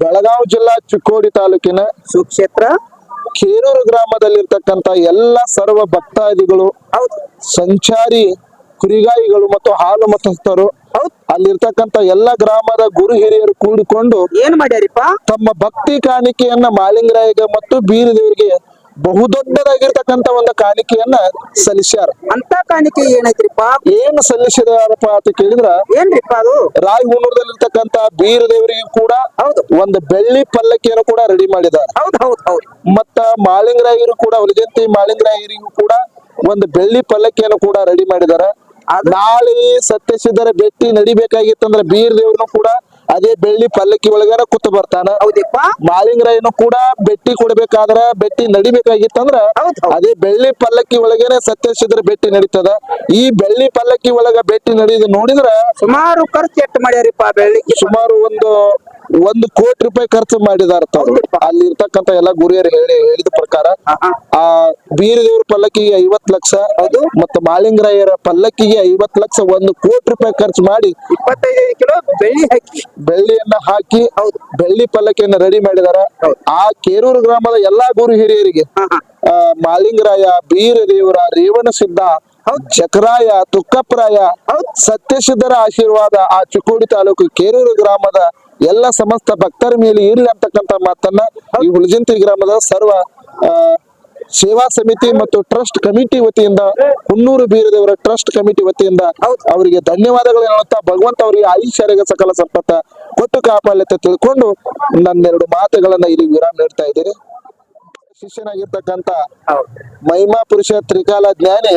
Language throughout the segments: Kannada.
ಬೆಳಗಾವಿ ಜಿಲ್ಲಾ ಚಿಕ್ಕೋಡಿ ತಾಲೂಕಿನ ಸುಕ್ಷೇತ್ರ. ಕೇರೂರು ಗ್ರಾಮದಲ್ಲಿರ್ತಕ್ಕಂತ ಎಲ್ಲ ಸರ್ವ ಭಕ್ತಾದಿಗಳು ಸಂಚಾರಿ ಕುರಿಗಾಯಿಗಳು ಮತ್ತು ಹಾಲು ಮತಸ್ಥರು ಅಲ್ಲಿರ್ತಕ್ಕಂತ ಎಲ್ಲ ಗ್ರಾಮದ ಗುರು ಹಿರಿಯರು ಕೂಡಿಕೊಂಡು ಏನ್ ಮಾಡ್ಯಾರಿಪ್ಪ? ತಮ್ಮ ಭಕ್ತಿ ಕಾಣಿಕೆಯನ್ನ ಮಾಲಿಂಗರಾಯಿಗೆ ಮತ್ತು ಬೀರದೇವರಿಗೆ ಬಹುದೊಡ್ಡದಾಗಿರ್ತಕ್ಕಂತ ಒಂದು ಕಾಣಿಕೆಯನ್ನ ಸಲ್ಲಿಸ್ಯಾರ. ಅಂತ ಕಾಣಿಕೆ ಏನೈತ್ರಿಪ್ಪ ಏನ್ ಸಲ್ಲಿಸಿದಾರಪ್ಪ ಅಂತ ಕೇಳಿದ್ರ ಏನ್ರಿಪ್ಪ ಅದು? ರಾಯ್ ಬೀರ ದೇವರಿಗೂ ಕೂಡ ಹೌದು. ಒಂದು ಬೆಳ್ಳಿ ಪಲ್ಲಕ್ಕಿಯನ್ನು ಕೂಡ ರೆಡಿ ಮಾಡಿದ್ದಾರೆ ಹೌದ್ ಹೌದು ಹೌದು. ಮತ್ತ ಮಾಳಿಂಗರಾಯರು ಕೂಡ ಉಲಿಜಂತಿ ಮಾಳಿಂಗರಾಯರಿಗೂ ಕೂಡ ಒಂದು ಬೆಳ್ಳಿ ಪಲ್ಲಕ್ಕಿಯನ್ನು ಕೂಡ ರೆಡಿ ಮಾಡಿದ್ದಾರೆ ನಾಳೆ ಸತ್ಯಸಿದ್ಧರ ಭೇಟಿ ನಡಿಬೇಕಾಗಿತ್ತಂದ್ರೆ ಬೀರ್ ದೇವ್ರನ್ನು ಕೂಡ ಅದೇ ಬೆಳ್ಳಿ ಪಲ್ಲಕ್ಕಿ ಒಳಗಾರ ಕೂತು ಬರ್ತಾನ. ಹೌದಿಪ್ಪ. ಮಾಳಿಂಗರಾಯನು ಕೂಡ ಬೆಟ್ಟಿ ಕೊಡ್ಬೇಕಾದ್ರ ಬೆಟ್ಟಿ ನಡಿಬೇಕಾಗಿತ್ತಂದ್ರ ಅದೇ ಬೆಳ್ಳಿ ಪಲ್ಲಕ್ಕಿ ಒಳಗೇನೆ ಸತ್ಯಶಿದ್ರ ಬೆಟ್ಟಿ ನಡೀತದ. ಈ ಬೆಳ್ಳಿ ಪಲ್ಲಕ್ಕಿ ಒಳಗ ಬೆಟ್ಟಿ ನಡೀದು ನೋಡಿದ್ರ ಸುಮಾರು ಖರ್ಚು ಎಷ್ಟು ಮಾಡ್ಯಾರಿಪ್ಪ ಬೆಳ್ಳಿ ಸುಮಾರು ಒಂದು ಒಂದು ಕೋಟಿ ರೂಪಾಯಿ ಖರ್ಚು ಮಾಡಿದಾರ ಅಲ್ಲಿ ಇರ್ತಕ್ಕಂತ ಎಲ್ಲ ಗುರಿಯರು ಹೇಳಿ ಹೇಳಿದ ಪ್ರಕಾರ. ಆ ಬೀರದೇವ್ರ ಪಲ್ಲಕ್ಕಿಗೆ ಐವತ್ ಲಕ್ಷ ಅದು ಮತ್ತೆ ಮಾಲಿಂಗರಾಯರ ಪಲ್ಲಕ್ಕಿಗೆ ಐವತ್ ಲಕ್ಷ ಒಂದು ಕೋಟಿ ರೂಪಾಯಿ ಖರ್ಚು ಮಾಡಿ ಇಪ್ಪತ್ತೈದು ಕಿಲೋ ಬೆಳ್ಳಿ ಹಾಕಿ. ಬೆಳ್ಳಿಯನ್ನ ಹಾಕಿ ಬೆಳ್ಳಿ ಪಲ್ಲಕ್ಕಿಯನ್ನ ರೆಡಿ ಮಾಡಿದಾರ. ಆ ಕೇರೂರು ಗ್ರಾಮದ ಎಲ್ಲಾ ಗುರು ಹಿರಿಯರಿಗೆ ಮಾಲಿಂಗರಾಯ ಬೀರದೇವರ ರೇವಣ ಸಿದ್ಧ ಚಕ್ರಾಯ ತುಕ್ಕಪ್ರಾಯ ಸತ್ಯಸಿದ್ಧರ ಆಶೀರ್ವಾದ ಆ ಚಿಕ್ಕೋಡಿ ತಾಲೂಕು ಕೇರೂರು ಗ್ರಾಮದ ಎಲ್ಲ ಸಮಸ್ತ ಭಕ್ತರ ಮೇಲೆ ಇರ್ಲಿ ಅಂತಕ್ಕಂತ ಮಾತನ್ನ ಈ ಹುಲಜಂತಿ ಗ್ರಾಮದ ಸರ್ವ ಸೇವಾ ಸಮಿತಿ ಮತ್ತು ಟ್ರಸ್ಟ್ ಕಮಿಟಿ ವತಿಯಿಂದ ಹುನ್ನೂರು ಬೀರದೇವರ ಟ್ರಸ್ಟ್ ಕಮಿಟಿ ವತಿಯಿಂದ ಅವರಿಗೆ ಧನ್ಯವಾದಗಳು ಹೇಳುತ್ತಾ ಭಗವಂತ ಅವರಿಗೆ ಆಯುಷ್ಯರಿಗೆ ಸಕಲ ಸಂಪತ್ತ ಕೊಟ್ಟು ಕಾಪಾಲ್ಯತೆ ತಿಳ್ಕೊಂಡು ನನ್ನೆರಡು ಮಾತುಗಳನ್ನ ಇಲ್ಲಿ ವಿರಾಮ ನೀಡ್ತಾ ಇದ್ದೀನಿ. ಶಿಷ್ಯನಾಗಿರ್ತಕ್ಕಂತ ಮಹಿಮಾ ಪುರುಷ ತ್ರಿಕಾಲ ಜ್ಞಾನಿ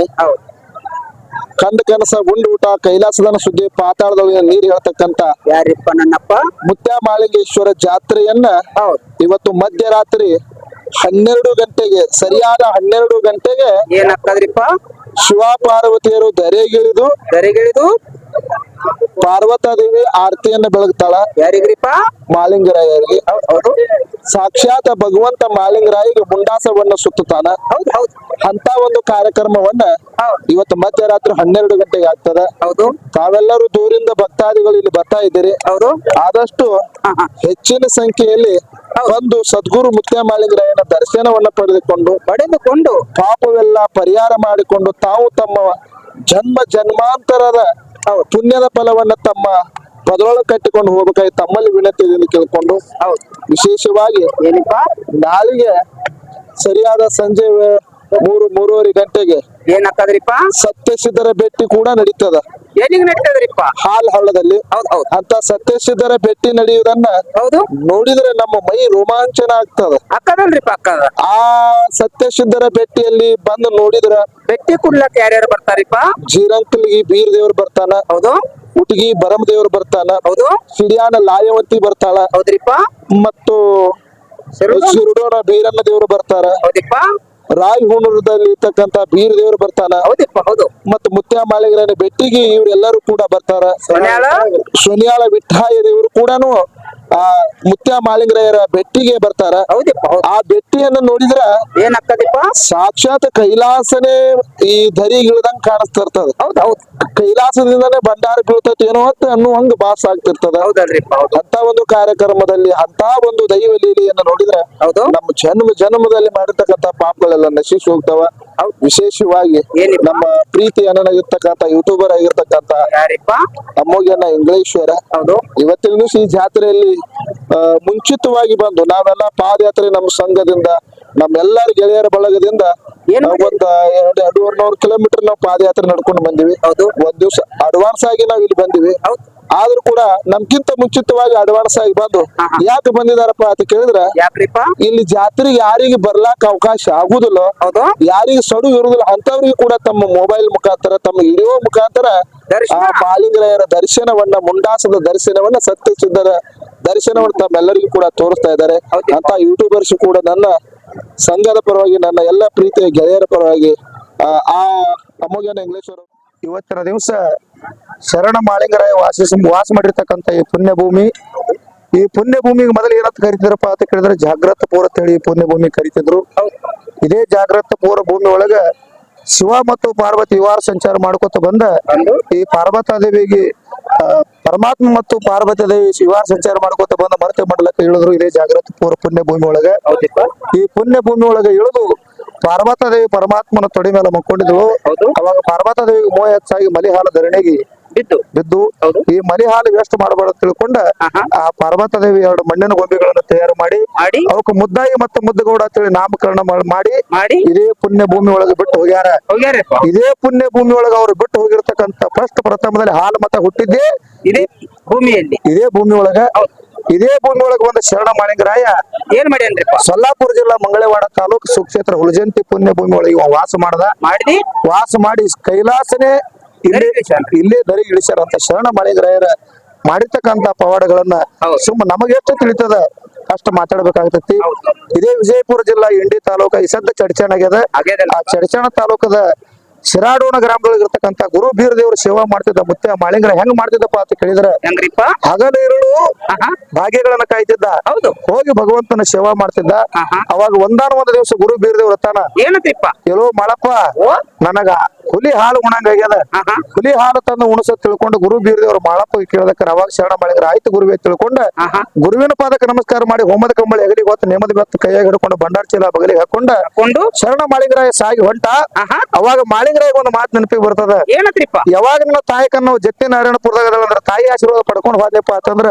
ಕಂದ ಕನಸ ಉಂಡು ಊಟ ಕೈಲಾಸದನ ಸುದ್ದಿ ಪಾತಾಳದ ನೀರು ಹೇಳ್ತಕ್ಕಂತ ಯಾರಿಪ್ಪ ನನ್ನಪ್ಪ? ಮುತ್ಯ ಮಾಳಿಂಗೇಶ್ವರ ಜಾತ್ರೆಯನ್ನ ಇವತ್ತು ಮಧ್ಯರಾತ್ರಿ ಹನ್ನೆರಡು ಗಂಟೆಗೆ ಸರಿಯಾದ ಹನ್ನೆರಡು ಗಂಟೆಗೆ ಏನಾಗ್ತದ್ರಿಪ್ಪ? ಶಿವ ಪಾರ್ವತಿಯರು ದರೆಗಿಳಿದು ದರಿಗಿಳಿದು ಪಾರ್ವತಾ ದೇವಿ ಆರತಿಯನ್ನ ಬೆಳಗ್ತಾಳ. ಯಾರಿಗ್ರಿಪ್ಪ? ಮಾಲಿಂಗರಾಯರಿಗೆ. ಸಾಕ್ಷಾತ್ ಭಗವಂತ ಮಾಲಿಂಗರಾಯಿಗೆ ಮುಂಡಾಸವನ್ನ ಸುತ್ತಾನ ಅಂತ ಒಂದು ಕಾರ್ಯಕ್ರಮವನ್ನ ಇವತ್ತು ಮಧ್ಯರಾತ್ರಿ ಹನ್ನೆರಡು ಗಂಟೆಗೆ ಆಗ್ತದ. ಹೌದು. ತಾವೆಲ್ಲರೂ ದೂರಿಂದ ಭಕ್ತಾದಿಗಳು ಇಲ್ಲಿ ಬರ್ತಾ ಇದ್ದೀರಿ. ಅವರು ಆದಷ್ಟು ಹೆಚ್ಚಿನ ಸಂಖ್ಯೆಯಲ್ಲಿ ಬಂದು ಸದ್ಗುರು ಮುತ್ಯ ಮಾಲಿಂಗರಾಯನ ದರ್ಶನವನ್ನ ಪಡೆದುಕೊಂಡು ಪಡೆದುಕೊಂಡು ಪಾಪವೆಲ್ಲ ಪರಿಹಾರ ಮಾಡಿಕೊಂಡು ತಾವು ತಮ್ಮ ಜನ್ಮ ಜನ್ಮಾಂತರದ ಪುಣ್ಯದ ಫಲವನ್ನ ತಮ್ಮ ಪದರೊಳಗೆ ಕಟ್ಟಿಕೊಂಡು ಹೋಗ್ಬೇಕಾಗಿ ತಮ್ಮಲ್ಲಿ ವಿನಂತಿಯನ್ನು ಕೇಳ್ಕೊಂಡು ಹೌದ್. ವಿಶೇಷವಾಗಿ ನಾಳೆಗೆ ಸರಿಯಾದ ಸಂಜೆ ಮೂರು ಮೂರುವರೆ ಗಂಟೆಗೆ ಏನಾಗ್ತದ್ರಿಪ್ಪ ಸತ್ಯಸಿದ್ಧರ ಭೇಟಿ ಕೂಡ ನಡೀತದ. ಎಲ್ಲಿಗೆ ನಡೀತದ್ರಿಪ್ಪ? ಹಾಲ್ ಹಳ್ಳದಲ್ಲಿ. ಹೌದ್ ಹೌದ್. ಅಂತ ಸತ್ಯಸಿದ್ಧರ ಭೇಟಿ ನಡೆಯುವುದನ್ನ ಹೌದು. ನೋಡಿದ್ರೆ ನಮ್ಮ ಮೈ ರೋಮಾಂಚನ ಆಗ್ತದ. ಅಕ್ಕದಲ್ರಿಪ್ಪ ಅಕ್ಕದ ಆ ಸತ್ಯಸಿದ್ಧರ ಭೇಟಿಯಲ್ಲಿ ಬಂದು ನೋಡಿದ್ರ ಬೆಟ್ಟಿ ಕುಡ್ಲಕ್ ಯಾರ್ಯಾರು ಬರ್ತಾರಿಪ್ಪ? ಜೀರಂಕಲ್ಗಿ ಬೀರ್ ದೇವ್ರು ಬರ್ತಾನ. ಹೌದು. ಹುಟ್ಟಿಗಿ ಬರಮ ದೇವ್ರು ಬರ್ತಾನ. ಹೌದು. ಸಿಡಿಯಾನ ಲಾಯವಂತಿ ಬರ್ತಾಳ. ಹೌದ್ರಿಪ್ಪ. ಮತ್ತು? ಶಿರುಡೋಣ ಬೀರಣ್ಣ ದೇವ್ರು ಬರ್ತಾರ. ಹೌದಿಪ್ಪ ರಾಯ್ ಹುಣೂರದಲ್ಲಿ ಇರ್ತಕ್ಕಂತ ಬೀರ್ ದೇವ್ರು ಬರ್ತಾನ? ಹೌದಿಪ್ಪ ಹೌದು. ಮತ್ತ ಮುತ್ಯ ಮಾಳಿಗರನ ಬೆಟ್ಟಿಗೆ ಇವರೆಲ್ಲರೂ ಕೂಡ ಬರ್ತಾರ. ಸುನಿಯಾಳ? ಸೊನ್ಯಾಳ ವಿಠಾಯ ದೇವರು ಕೂಡನು ಆ ಮುತ್ಯ ಮಾಳಿಂಗರಾಯರ ಬೆಟ್ಟಿಗೆ ಬರ್ತಾರ. ಆ ಬೆಟ್ಟಿಯನ್ನು ನೋಡಿದ್ರ ಏನಾಗ್ತದಪ್ಪ? ಸಾಕ್ಷಾತ್ ಕೈಲಾಸನೇ ಈ ಧರಿಗಿಳ್ದಂಗ್ ಕಾಣಿಸ್ತಿರ್ತದ ಹೌದ್ ಹೌದ್. ಕೈಲಾಸದಿಂದನೇ ಭಂಡಾರ ಬೀಳ್ತೈತಿ ಏನೋ ಅಂತ ಅನ್ನೋ ಹಂಗ ಭಾಸ ಆಗ್ತಿರ್ತದ. ಅಂತ ಒಂದು ಕಾರ್ಯಕ್ರಮದಲ್ಲಿ ಅಂತ ಒಂದು ದೈವ ಲೀಲೆಯನ್ನ ನೋಡಿದ್ರ ಹೌದು. ನಮ್ಮ ಜನ್ಮ ಜನ್ಮದಲ್ಲಿ ಮಾಡಿರ್ತಕ್ಕಂತ ಪಾಪಗಳೆಲ್ಲ ನಶಿಸಿ ಹೋಗ್ತಾವ. ವಿಶೇಷವಾಗಿ ನಮ್ಮ ಪ್ರೀತಿ ಅನ್ನನಾಗಿರ್ತಕ್ಕಂತ ಯೂಟ್ಯೂಬರ್ ಆಗಿರ್ತಕ್ಕಂತ ಯಾರಿಪ್ಪ? ಅಮ್ಮೋಗ್ಯನ ಇಂಗ್ಲೇಶ್ವರ. ಹೌದು. ಇವತ್ತಿನ ದಿವಸ ಈ ಜಾತ್ರೆಯಲ್ಲಿ ಮುಂಚಿತವಾಗಿ ಬಂದು ನಾವೆಲ್ಲ ಪಾದಯಾತ್ರೆ ನಮ್ಮ ಸಂಘದಿಂದ ನಮ್ಮೆಲ್ಲರ ಗೆಳೆಯರ ಬಳಗದಿಂದ ಒಂದ್ ಎರಡು ಎರಡೂವರೆ ನೂರು ಕಿಲೋಮೀಟರ್ ನಾವು ಪಾದಯಾತ್ರೆ ನಡ್ಕೊಂಡು ಬಂದಿವಿ. ಒಂದ್ ದಿವಸ ಅಡ್ವಾನ್ಸ್ ಆಗಿ ನಾವ್ ಇಲ್ಲಿ ಬಂದಿವಿ. ಆದ್ರೂ ಕೂಡ ನಮ್ಗಿಂತ ಮುಂಚಿತವಾಗಿ ಅಡ್ವಾನ್ಸ್ ಆಗಿ ಬಂದು. ಯಾಕೆ ಬಂದಿದಾರಪ್ಪ ಅಂತ ಕೇಳಿದ್ರ ಇಲ್ಲಿ ಜಾತ್ರೆಗೆ ಯಾರಿಗೆ ಬರ್ಲಾಕ ಅವಕಾಶ ಆಗುದಿಲ್ಲ ಯಾರಿಗೆ ಸಡು ಇರುದಿಲ್ಲ ಅಂತವ್ರಿಗೆ ಕೂಡ ತಮ್ಮ ಮೊಬೈಲ್ ಮುಖಾಂತರ ತಮ್ಮ ವಿಡಿಯೋ ಮುಖಾಂತರ ಮಾಲಿಂಗರಾಯರ ದರ್ಶನವನ್ನ ಮುಂಡಾಸದ ದರ್ಶನವನ್ನ ಸತ್ಯ ಸತ್ಯಸಿದ್ಧರ ದರ್ಶನವನ್ನ ತಮ್ಮೆಲ್ಲರಿಗೂ ಕೂಡ ತೋರಿಸ್ತಾ ಇದ್ದಾರೆ. ಅಂತ ಯೂಟ್ಯೂಬರ್ಸ್ ಕೂಡ ನನ್ನ ಸಂಘದ ಪರವಾಗಿ ನನ್ನ ಎಲ್ಲ ಪ್ರೀತಿಯ ಗೆಳೆಯರ ಪರವಾಗಿ ಆ, ಅಮೋಘನ ಇಂಗ್ಲೇಶ್ವರ ಇವತ್ತಿನ ದಿವಸ ಶರಣ ಮಾಳಿಂಗರಾಯ ವಾಸಿಸ ವಾಸ ಮಾಡಿರ್ತಕ್ಕಂಥ ಈ ಪುಣ್ಯ ಭೂಮಿ ಈ ಪುಣ್ಯ ಭೂಮಿಗೆ ಮೊದಲು ಏನಂತ ಕರಿತಿದ್ರಪ್ಪ ಅಂತ ಕೇಳಿದ್ರೆ ಜಾಗ್ರತ ಪೂರ್ವ ಅಂತ ಹೇಳಿ ಪುಣ್ಯ ಭೂಮಿ ಕರಿತಿದ್ರು ಇದೇ ಜಾಗ್ರತ ಪೂರ್ವ ಭೂಮಿ ಒಳಗ ಶಿವ ಮತ್ತು ಪಾರ್ವತಿ ವಿವಾರ ಸಂಚಾರ ಮಾಡ್ಕೊತ ಬಂದ ಈ ಪಾರ್ವತ ದೇವಿಗೆ ಪರಮಾತ್ಮ ಮತ್ತು ಪಾರ್ವತಿ ದೇವಿ ಶಿವಾರ ಸಂಚಾರ ಮಾಡ್ಕೊತ ಬಂದ ಮರತೆ ಮಂಡಲಕ್ಕೆ ಇಳಿದ್ರು. ಇದೇ ಜಾಗೃತಿ ಪೂರ್ವ ಪುಣ್ಯ ಭೂಮಿ ಒಳಗೆ ಈ ಪುಣ್ಯ ಭೂಮಿ ಒಳಗೆ ಇಳಿದು ಪಾರ್ವತ ದೇವಿ ಪರಮಾತ್ಮನ ತೊಡೆ ಮೇಲೆ ಮಕ್ಕೊಂಡಿದ್ವು. ಹೌದು. ಅವಾಗ ಪಾರ್ವತ ದೇವಿಗೆ ಮೋಹ ಹೆಚ್ಚಾಗಿ ಮಲಿಹಾಲ ಧರಣಿಗೆ ಬಿದ್ದು. ಬಿದ್ದು. ಈ ಮನೆ ಹಾಲು ವೇಸ್ಟ್ ಮಾಡಬಾರ್ದು ತಿಳ್ಕೊಂಡ. ಆ ಪರ್ವತ ದೇವಿ ಎರಡು ಮಣ್ಣಿನ ಗೊಂಬೆಗಳನ್ನು ತಯಾರು ಮಾಡಿ ಮಾಡಿ. ಅವಕ್ಕೆ ಮುದ್ದಾಯಿ ಮತ್ತು ಮುದ್ದಗೌಡ ಅಂತೇಳಿ ನಾಮಕರಣ ಮಾಡ್- ಮಾಡಿ ಮಾಡಿ. ಇದೇ ಪುಣ್ಯ ಭೂಮಿ ಒಳಗೆ ಬಿಟ್ಟು ಹೋಗ್ಯಾರ. ಇದೇ ಪುಣ್ಯ ಭೂಮಿ ಒಳಗೆ ಅವ್ರು ಬಿಟ್ಟು ಹೋಗಿರ್ತಕ್ಕಂತ ಫಸ್ಟ್ ಪ್ರಥಮದಲ್ಲಿ ಹಾಲು ಮತ ಹುಟ್ಟಿದ್ದೆ. ಇದೇ ಭೂಮಿಯಲ್ಲಿ. ಇದೇ ಭೂಮಿ ಒಳಗ. ಇದೇ ಭೂಮಿ ಒಳಗೆ ಒಂದು ಶರಣ ಮಾಳಿಂಗರಾಯ ಏನ್ ಮಾಡ್ಯಾನ್ರಿಪ್ಪ ಸೊಲ್ಲಾಪುರ ಜಿಲ್ಲಾ ಮಂಗಳವಾಡ ತಾಲೂಕು ಸುಕ್ಷೇತ್ರ ಹುಲಜಂತಿ ಪುಣ್ಯ ಭೂಮಿ ಒಳಗೆ ವಾಸ ಮಾಡದ. ಮಾಡಿ ವಾಸ ಮಾಡಿ ಕೈಲಾಸನೇ ಇಲ್ಲೇ ದರಿ ಇಳಿಸ್ಯಾರ ಅಂತ ಶರಣ ಮಾಳಿಗರಾಯರ ಮಾಡಿರ್ತಕ್ಕಂತ ಪವಾಡಗಳನ್ನ ಸುಮ್ಮ ನಮಗೆ ಎಷ್ಟು ತಿಳಿತದ? ಅಷ್ಟು ಮಾತಾಡ್ಬೇಕಾಗ್ತೈತಿ. ಇದೇ ವಿಜಯಪುರ ಜಿಲ್ಲಾ ಇಂಡಿ ತಾಲೂಕ ಈ ಸದ್ದ ಚಡ್ಚಣ ಆಗ್ಯದ. ಆ ಚಡ್ಚಣ ತಾಲೂಕದ ಶಿರಾಡೋಣ ಗ್ರಾಮದೊಳಗೆ ಇರ್ತಕ್ಕಂತ ಗುರು ಬೀರ್ ದೇವ್ರ ಸೇವಾ ಮಾಡ್ತಿದ್ದ ಮುತ್ತೆ ಮಾಳಿಂಗ್ರ ಹೆಂಗ್ ಮಾಡ್ತಿದ್ದಪ್ಪ ಅಂತ ಕೇಳಿದ್ರೆ ಹೆಂಗ್ರಿಪ್ಪ? ಹಗಲು ಇರುಳು ಆಹಾ. ಭಾಗ್ಯಗಳನ್ನ ಕಾಯ್ತಿದ್ದ. ಹೌದು. ಹೋಗಿ ಭಗವಂತನ ಸೇವಾ ಮಾಡ್ತಿದ್ದ. ಅವಾಗ ಒಂದಾನ ಒಂದು ದಿವಸ ಗುರು ಬೀರ್ ದೇವ್ರ ತಾನ ಏನತ್ತಿಪ್ಪ ಎಲ್ಲೋ ಮಾಡಪ್ಪ ನನಗ ಹುಲಿ ಹಾಲು ಉಣಂಗಾಗ್ಯದ ಹುಲಿ ಹಾಲು ತಂದು ಉಣಸ ತಿಳ್ಕೊಂಡು ಗುರು ಬೀರದೇವ್ರ ಮಾಳಪ್ಪ ಕೇಳದಕ್ಕ ಅವಾಗ ಶರಣ ಮಾಡಿದ್ರ ಆಯ್ತು ಗುರುವೆ ತಿಳ್ಕೊಂಡ ಗುರುವಿನ ಪಾದಕ್ಕೆ ನಮಸ್ಕಾರ ಮಾಡಿ ಹೋಮದ ಕಂಬಳಿ ಹೆಗಲಿ ಗೊತ್ತು ನೇಮದ ಬೆತ್ತ ಕೈಯಾಗ ಹಿಡ್ಕೊಂಡು ಬಂಡಾರ ಚೀಲ ಬಗಲಿಗೆ ಹಾಕೊಂಡ ಹಾಕೊಂಡು ಶರಣ ಮಾಳಿಂಗರಾಯ ಸಾಗಿ ಹೊಂಟ. ಅವಾಗ ಮಾಳಿಂಗರಾಯ ಒಂದು ಮಾತು ನೆನಪಿಗೆ ಬರ್ತದ. ಏನತ್ರಿಪ್ಪ? ಯಾವಾಗ ನನ್ನ ತಾಯಿ ಜತ್ತಿ ನಾರಾಯಣಪುರದಾಗ ಅಂದ್ರೆ ತಾಯಿ ಆಶೀರ್ವಾದ ಪಡ್ಕೊಂಡು ಹೋದ್ಯಪ್ಪ ಅಂತಂದ್ರ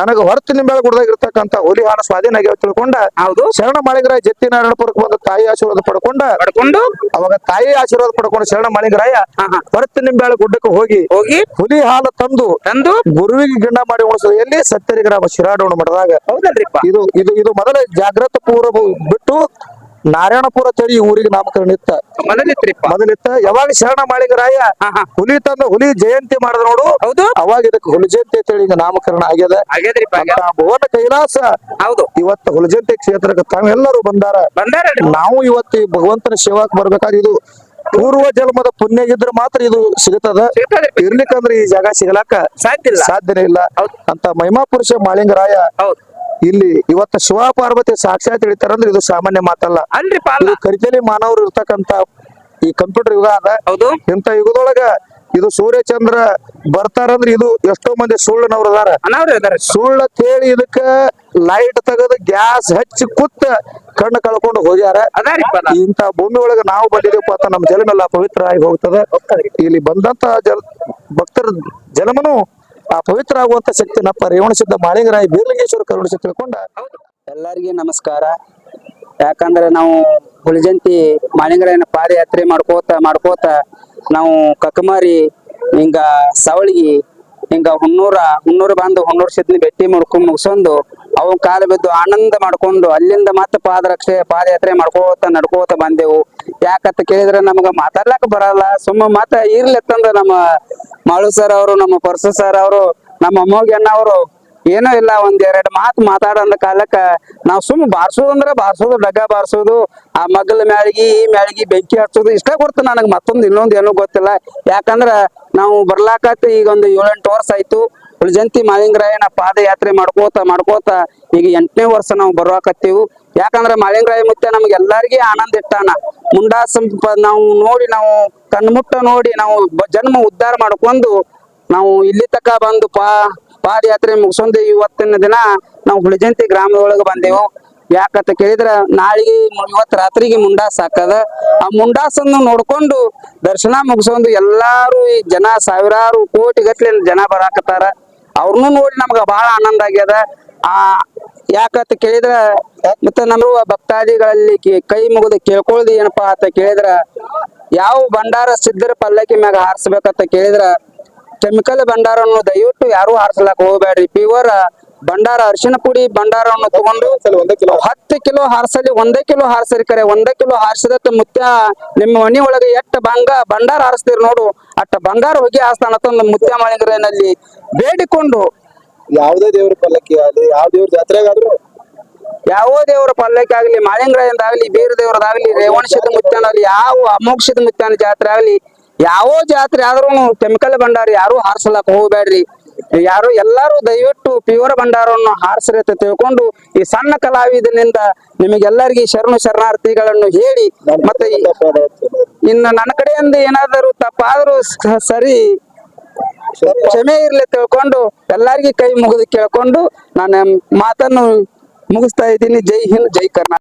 ನನಗ ಹೊರತು ನಿಂಬೆಳ ಗುಡ್ದಾಗ ಗುಡದಾಗಿರ್ತಕ್ಕಂಥ ಹುಲಿ ಹಾಲು ಸ್ವಾಧೀನ ಆಗ್ಯಾವ ತಿಳ್ಕೊಂಡ ಹೌದು. ಶರಣ ಮಾಳಿಂಗರಾಯ ಜತ್ತಿ ನಾರಾಯಣಪುರಕ್ಕೆ ಬಂದು ತಾಯಿ ಆಶೀರ್ವಾದ ಪಡ್ಕೊಂಡ ಪಡ್ಕೊಂಡು ಅವಾಗ ತಾಯಿ ಆಶೀರ್ವಾದ ಪಡ್ಕೊಂಡು ಶರಣ ಮಾಳಿಂಗರಾಯ ಹೊರತು ನಿಂಬೆಳ ಗುಡ್ಡಕ್ಕೆ ಹೋಗಿ ಹೋಗಿ ಹುಲಿ ಹಾಲು ತಂದು ತಂದು ಗುರುವಿಗೆ ಗಿಣ್ಣ ಮಾಡಿ ಉಣಿಸೋದು ಎಲ್ಲಿ ಸತ್ಯರಿ ಗ್ರಾಮ ಶಿರಾಡೋಣ ಮಠದಾಗ ಇದು ಇದು ಇದು ಮೊದಲ ಜಾಗೃತ ಪೂರ್ವ ಬಿಟ್ಟು ನಾರಾಯಣಪುರ ತಳಿ ಊರಿಗೆ ನಾಮಕರಣ ಇತ್ತ. ಮೊದಲಿತ್ರಿಪ್ಪ. ಮೊದಲಿತ್ತ. ಯಾವಾಗ ಶರಣ ಮಾಳಿಗರಾಯ ಹುಲಿ ತಂದು ಹುಲಿ ಜಯಂತಿ ಮಾಡಿದ ನೋಡು ಹೌದು. ಅವಾಗ ಇದಕ್ಕೆ ಹುಲಿ ಜಯಂತಿ ತಳಿ ನಾಮಕರಣ ಆಗ್ಯದ. ಭುವನ ಕೈಲಾಸ ಹೌದು. ಇವತ್ತು ಹುಲಜಂತಿ ಕ್ಷೇತ್ರಕ್ಕೆ ತಾವೆಲ್ಲರೂ ಬಂದಾರ. ನಾವು ಇವತ್ತು ಈ ಭಗವಂತನ ಸೇವಾಕ್ ಬರ್ಬೇಕಾದ್ರೆ ಇದು ಪೂರ್ವ ಜನ್ಮದ ಪುಣ್ಯ ಇದ್ರೆ ಮಾತ್ರ ಇದು ಸಿಗುತ್ತದ? ಇರ್ಲಿಕ್ಕಂದ್ರೆ ಈ ಜಾಗ ಸಿಗಲಾಕ ಸಾಧ್ಯ ಸಾಧ್ಯನೇ ಇಲ್ಲ. ಅಂತ ಮಹಿಮಾ ಪುರುಷ ಮಾಳಿಂಗರಾಯ ಇಲ್ಲಿ ಇವತ್ತು ಶಿವ ಪಾರ್ವತಿ ಸಾಕ್ಷಾತ್ ಹೇಳ್ತಾರಂದ್ರೆ ಇದು ಸಾಮಾನ್ಯ ಮಾತಲ್ಲ. ಅಲ್ರಿ ಕರಿತಲಿ ಮಾನವರು ಇರ್ತಕ್ಕಂತ ಈ ಕಂಪ್ಯೂಟರ್ ಯುಗ ಅದ. ಹೌದು. ಇಂಥ ಯುಗದೊಳಗ ಇದು ಸೂರ್ಯಚಂದ್ರ ಬರ್ತಾರಂದ್ರೆ ಇದು ಎಷ್ಟೋ ಮಂದಿ ಸುಳ್ಳನವ್ರು ಅದಾರ. ಸುಳ್ಳ ಕೇಳಿ ಇದಕ್ಕ ಲೈಟ್ ತೆಗೆದು ಗ್ಯಾಸ್ ಹಚ್ಚಿ ಕುತ್ತ ಕಣ್ಣು ಕಳ್ಕೊಂಡು ಹೋಗ್ಯಾರ. ಇಂತ ಅದ ಇಂಥ ಭೂಮಿ ಒಳಗ ನಾವು ಬಂದಿದೀವಪ್ಪ ಅಂತ ನಮ್ಮ ಜಲಮೆಲ್ಲ ಪವಿತ್ರ ಆಗಿ ಹೋಗ್ತದ. ಇಲ್ಲಿ ಬಂದಂತ ಜಲ ಭಕ್ತರ ಜಲಮನು ಆ ಪವಿತ್ರ ಆಗುವಂತ ಶಕ್ತಿ ನಪ್ಪ ರೇವಣಸಿದ್ದ ಮಾಳಿಂಗರಾಯ ಬೀರ್ಲಿಂಗೇಶ್ವರ ಕರುಣಿಸಿ ತಿಳ್ಕೊಂಡ. ಎಲ್ಲರಿಗೆ ನಮಸ್ಕಾರ. ಯಾಕಂದ್ರೆ ನಾವು ಹುಲಿಜಂತಿ ಮಾಳಿಂಗರಾಯನ ಪಾದಯಾತ್ರೆ ಮಾಡ್ಕೋತ ಮಾಡ್ಕೋತ ನಾವು ಕಕಮಾರಿ ಹಿಂಗ ಸವಳಿಗಿ ಹಿಂಗ ಹುನ್ನೂರ ಹುನ್ನೂರ ಬಂದು ಹುನ್ನೂರ ಸಿದ್ನಿ ಭೇಟಿ ಮಾಡ್ಕೊಂಡ್ ಮುಗಿಸೊಂದು ಅವನ್ ಕಾಲ ಬಿದ್ದು ಆನಂದ ಮಾಡ್ಕೊಂಡು ಅಲ್ಲಿಂದ ಮತ್ತೆ ಪಾದರಕ್ಷೆ, ಪಾದಯಾತ್ರೆ ಮಾಡ್ಕೋತ ನಡ್ಕೋತ ಬಂದೆವು. ಯಾಕಂತ ಕೇಳಿದ್ರೆ ನಮಗ ಮಾತಾಡ್ಲಕ್ ಬರಲ್ಲ. ಸುಮ್ಮ ಮಾತ ಇರ್ಲಿತ್ತಂದ್ರ ನಮ್ಮ ಮಾಳು ಸರ್ ಅವರು, ನಮ್ಮ ಪರ್ಸು ಸರ್ ಅವರು, ನಮ್ಮ ಅಮ್ಮಗೆ ಅಣ್ಣ ಅವರು ಏನೋ ಇಲ್ಲ, ಒಂದ್ ಎರಡು ಮಾತು ಮಾತಾಡಂದ ಕಾಲಕ್ಕ ನಾವ್ ಸುಮ್ ಬಾರ್ಸೋದು ಅಂದ್ರ ಬಾರ್ಸೋದು, ಡಗ್ಗ ಬಾರ್ಸೋದು, ಆ ಮಗ್ಲ ಮ್ಯಾಳಿಗಿ, ಈ ಮ್ಯಾಳಿಗಿ ಬೆಂಕಿ ಹಚ್ಚೋದು ಇಷ್ಟ ಕೊಡ್ತು ನನಗ್, ಮತ್ತೊಂದ್ ಇನ್ನೊಂದ್ ಏನೂ ಗೊತ್ತಿಲ್ಲ. ಯಾಕಂದ್ರ ನಾವು ಬರ್ಲಾಕತ್ ಈಗ ಒಂದು ಏಳೆಂಟು ವರ್ಷ ಆಯ್ತು, ಉಳ್ಜಂತಿ ಮಾಲಿಂಗರಾಯನ ಪಾದಯಾತ್ರೆ ಮಾಡ್ಕೋತ ಮಾಡ್ಕೋತ ಈಗ ಎಂಟನೇ ವರ್ಷ ನಾವು ಬರುವಾಕತ್ತೀವಿ. ಯಾಕಂದ್ರೆ ಮಾಲಿಂಗರಾಯ ಮುತ್ತೆ ನಮ್ಗೆ ಎಲ್ಲಾರ್ಗಿ ಆನಂದ ಇಟ್ಟಾನ. ಮುಂಡಾ ಸಂಪ ನಾವು ನೋಡಿ, ನಾವು ಕಣ್ಮುಟ್ಟ ನೋಡಿ, ನಾವು ಜನ್ಮ ಉದ್ಧಾರ ಮಾಡ್ಕೊಂಡು ನಾವು ಇಲ್ಲಿ ತಕ ಬಂದು ಪಾ ಪಾದಯಾತ್ರೆ ಮುಗಿಸೊಂದು ಇವತ್ತಿನ ದಿನ ನಾವು ಹುಳಿಜಂತಿ ಗ್ರಾಮದೊಳಗೆ ಬಂದೆವು. ಯಾಕಂತ ಕೇಳಿದ್ರ ನಾಳಿಗೆ ಇವತ್ ರಾತ್ರಿಗೆ ಮುಂಡಾಸ್ ಹಾಕದ ಆ ಮುಂಡಾಸನ್ನು ನೋಡ್ಕೊಂಡು ದರ್ಶನ ಮುಗಿಸೊಂದು ಎಲ್ಲಾರು ಈ ಜನ ಸಾವಿರಾರು ಕೋಟಿ ಗಟ್ಲೆ ಜನ ಬರಾಕತ್ತಾರ. ಅವ್ರನ್ನೂ ನೋಡಿ ನಮ್ಗ ಬಹಳ ಆನಂದ ಆಗ್ಯದ. ಆ, ಯಾಕಂತ ಕೇಳಿದ್ರ ಮತ್ತೆ ನಮ್ಮ ಭಕ್ತಾದಿಗಳಲ್ಲಿ ಕೇ- ಮುಗಿದು ಕೇಳ್ಕೊಳ್ದು ಏನಪ್ಪಾ ಅಂತ ಕೇಳಿದ್ರ, ಯಾವ ಭಂಡಾರ ಸಿದ್ಧರ ಪಲ್ಲಕ್ಕಿ ಮ್ಯಾಗ ಹಾರಿಸ್ಬೇಕಂತ ಕೇಳಿದ್ರ ಕೆಮಿಕಲ್ ಭಂಡಾರವನ್ನು ದಯವಿಟ್ಟು ಯಾರು ಹಾರಿಸಲಾಕ ಹೋಗ್ಬೇಡ್ರಿ. ಪ್ಯೂರ್ ಭಂಡಾರ ಅರಿಶಿನ ಪುಡಿ ಭಂಡಾರವನ್ನು ತಗೊಂಡು ಹತ್ತು ಕಿಲೋ ಹಾರಿಸಲಿ ಒಂದೇ ಕಿಲೋ ಹಾರಿಸಲಿ ಕರೆ. ಒಂದೇ ಕಿಲೋ ಹಾರಿಸಿದತ್ತ ಮುತ್ಯ ನಿಮ್ಮ ಮನಿ ಒಳಗೆ ಎಟ್ಟ ಬಂಗ ಭಂಡಾರ ಹಾರಿಸ್ತೀರಿ ನೋಡು. ಅಟ್ಟ ಬಂಗಾರ ಹೋಗಿ ಹಾರಿಸ್ತಾನ ತಂದು ಮುತ್ಯ ಮಾಳಿಂಗರನಲ್ಲಿ ಬೇಡಿಕೊಂಡು. ಯಾವುದೇ ದೇವ್ರ ಪಲ್ಲಕ್ಕಿ ಆಗಲಿ ಯಾವ ದೇವ್ರ ಜಾತ್ರೆಗಾದ್ರು. ಯಾವ ದೇವರ ಪಲ್ಲಕ್ಕಿ ಆಗ್ಲಿ ಬೇರೆ ಬೀರ ದೇವರದಾಗ್ಲಿ ರೇವಣಸಿದ ಮುತ್ಯಾನಾಗ್ಲಿ ಯಾವ ಅಮೋಕ್ಷದ ಮುತ್ಯಾನ ಜಾತ್ರೆ ಆಗ್ಲಿ ಯಾವ ಜಾತ್ರೆ ಆದ್ರೂ ಕೆಮಿಕಲ್ ಭಂಡಾರ ಯಾರು ಹಾರಿಸ್ಲಾಕ ಹೋಗ್ಬೇಡ್ರಿ. ಯಾರು ಎಲ್ಲಾರು ದಯವಿಟ್ಟು ಪ್ಯೂರ್ ಭಂಡಾರವನ್ನು ಹಾರಿಸ್ರಿ ಅಂತ ತಿಳ್ಕೊಂಡು ಈ ಸಣ್ಣ ಕಲಾವಿದನಿಂದ ನಿಮಗೆಲ್ಲರಿಗೆ ಶರಣು ಶರಣಾರ್ಥಿಗಳನ್ನು ಹೇಳಿ ಮತ್ತೆ ಇನ್ನು ನನ್ನ ಕಡೆಯಿಂದ ಏನಾದರೂ ತಪ್ಪಾದ್ರೂ ಸರಿ ಕ್ಷಮೆ ಇರ್ಲಿ ತಿಳ್ಕೊಂಡು ಎಲ್ಲಾರ್ಗಿ ಕೈ ಮುಗಿದು ಕೇಳ್ಕೊಂಡು ನಾನು ಮಾತನ್ನು ಮುಗಿಸ್ತಾ ಇದ್ದೀನಿ. ಜೈ ಹಿಂದ್, ಜೈ ಕರ್ನಾಟಕ.